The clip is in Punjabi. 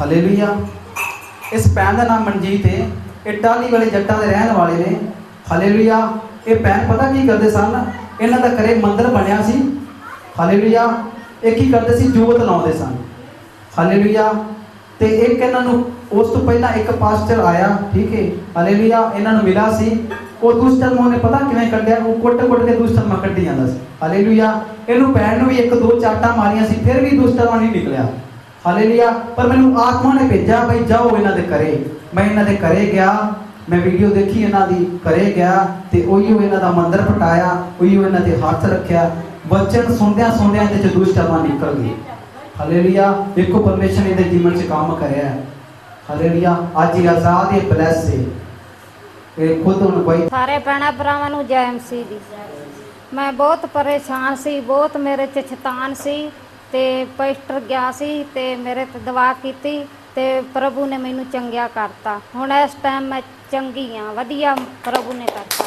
ਹਾਲੇਲੂਇਆ। ਇਸ ਭੈਣ ਦਾ ਨਾਮ ਮਨਜੀਤ ਹੈ ਇਹ ਟਾਲੀ ਵਾਲੇ ਜੱਟਾਂ ਦੇ ਰਹਿਣ ਵਾਲੇ ਨੇ। ਹਾਲੇਲੂਇਆ। ਇਹ ਭੈਣ ਪਤਾ ਕੀ ਕਰਦੇ ਸਨ? ਇਹਨਾਂ ਦਾ ਘਰੇ ਮੰਦਰ ਬਣਿਆ ਸੀ। ਹਾਲੇਲੂਇਆ। ਇਹ ਕੀ ਕਰਦੇ ਸੀ? ਜੋਤ ਲਾਉਂਦੇ ਸਨ। ਹਾਲੇਲੂਇਆ। ਤੇ ਇੱਕ ਇਹਨਾਂ ਨੂੰ ਉਸ ਤੋਂ ਪਹਿਲਾਂ ਇੱਕ ਪਾਸਟਰ ਆਇਆ, ਠੀਕ ਹੈ ਹਾਲੇਲੂਇਆ। ਇਹਨਾਂ ਨੂੰ ਮਿਲਾ ਸੀ। ਉਹ ਦੁਸ਼ਟਨ ਉਹਨੇ ਪਤਾ ਕਿਵੇਂ ਕੱਢਿਆ? ਉਹ ਕੁੱਟ-ਕੁੱਟ ਕੇ ਦੁਸ਼ਟਨ ਮਾ ਕੱਢੀ ਜਾਂਦਾ ਸੀ। ਹਾਲੇਲੂਇਆ। ਇਹਨੂੰ ਪੈਣ ਨੂੰ ਵੀ ਇੱਕ ਦੋ ਚਾਟਾਂ ਮਾਰੀਆਂ ਸੀ, ਫਿਰ ਵੀ ਦੁਸ਼ਟਨ ਨਹੀਂ ਨਿਕਲਿਆ। ਹਾਲੇਲੂਇਆ। ਪਰ ਮੈਨੂੰ ਆਤਮਾ ਨੇ ਭੇਜਿਆ, ਬਈ ਜਾਓ ਇਹਨਾਂ ਦੇ ਘਰੇ। ਮੈਂ ਇਹਨਾਂ ਦੇ ਘਰੇ ਗਿਆ, ਮੈਂ ਵੀਡੀਓ ਦੇਖੀ ਇਹਨਾਂ ਦੀ ਘਰੇ ਗਿਆ ਤੇ ਉਹੀਓ ਇਹਨਾਂ ਦਾ ਮੰਦਰ ਪਟਾਇਆ, ਉਹੀਓ ਇਹਨਾਂ ਦੇ ਹੱਥ ਰੱਖਿਆ। ਵਚਨ ਸੁਣਦਿਆਂ ਸੁਣਦਿਆਂ ਇਹਦੇ ਚ ਦੁਸ਼ਟ ਆਤਮਾ ਨਿਕਲ ਗਈ ਹਾਲੇਲੂਇਆ ਦੇਖੋ ਪਰਮੇਸ਼ਰ ਇਹਦੇ ਜੀਵਨ 'ਚ ਕੰਮ ਕਰਿਆ ਹਾਲੇਲੂਇਆ, ਅੱਜ ਇਹ ਆਜ਼ਾਦ ਹੈ ਬਲੈਸ ਹੈ। ਇਹ ਖੁਦ ਹੁਣ ਕੋਈ ਸਾਰੇ ਭੈਣਾਂ ਭਰਾਵਾਂ ਨੂੰ ਜੈ ਮਸੀਹ ਦੀ। ਮੈਂ ਬਹੁਤ ਪਰੇਸ਼ਾਨ ਸੀ, ਬਹੁਤ ਮੇਰੇ ਚ ਸ਼ੈਤਾਨ ਸੀ। ਤੇ ਪੈਸਟਰ ਗਿਆ ਸੀ ਤੇ ਮੇਰੇ ਤੇ ਦਵਾ ਕੀਤੀ ਤੇ ਪ੍ਰਭੂ ਨੇ ਮੈਨੂੰ ਚੰਗਿਆ ਕਰਤਾ। ਹੁਣ ਇਸ ਟਾਈਮ ਮੈਂ ਚੰਗੀ ਆ ਵਧੀਆ ਪ੍ਰਭੂ ਨੇ ਕਰਤਾ।